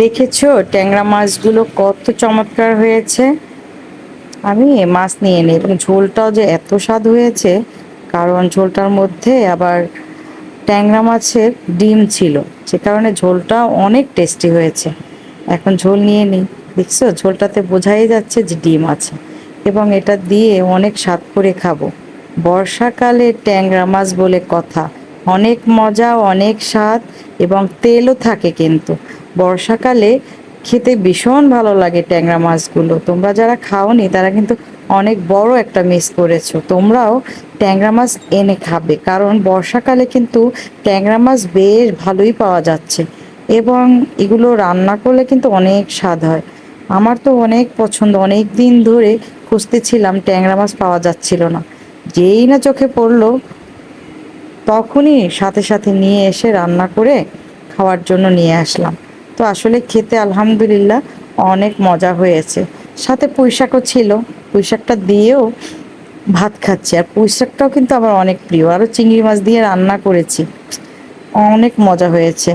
দেখেছ ট্যাংরা মাছগুলো কত চমৎকার হয়েছে? আমি মাছ নিয়ে নিই এবং ঝোলটাও যে এত স্বাদ হয়েছে, কারণ ঝোলটার মধ্যে আবার ট্যাংরা মাছের ডিম ছিল, সে কারণে ঝোলটা অনেক টেস্টি হয়েছে। এখন ঝোল নিয়ে নিই দেখছ? ঝোলটাতে বোঝাই যাচ্ছে যে ডিম আছে, এবং এটা দিয়ে অনেক স্বাদ করে খাব। বর্ষাকালে ট্যাংরা মাছ বলে কথা, অনেক মজা, অনেক স্বাদ, এবং তেলও থাকে কিন্তু। বর্ষাকালে খেতে ভীষণ ভালো লাগে ট্যাংরা মাছগুলো। তোমরা যারা খাওনি, তারা কিন্তু অনেক বড় একটা মিস করেছ। তোমরাও ট্যাংরা মাছ এনে খাবে, কারণ বর্ষাকালে কিন্তু ট্যাংরা মাছ বেশ ভালোই পাওয়া যাচ্ছে এবং এগুলো রান্না করলে কিন্তু অনেক স্বাদ হয়। আমার তো অনেক পছন্দ, অনেক দিন ধরে খুঁজতেছিলাম ট্যাংরা মাছ পাওয়া যাচ্ছিল না। যেই না চোখে পড়ল, তখনই সাথে সাথে নিয়ে এসে রান্না করে খাওয়ার জন্য নিয়ে আসলাম। তো আসলে খেতে আলহামদুলিল্লাহ অনেক মজা হয়েছে। সাথে পুঁইশাকও ছিল। পুঁইশাকটা দিয়েও ভাত খাচ্ছি। আর পুঁইশাকটাও কিন্তু আমার অনেক প্রিয়। আরও চিংড়ি মাছ দিয়ে রান্না করেছি। অনেক মজা হয়েছে।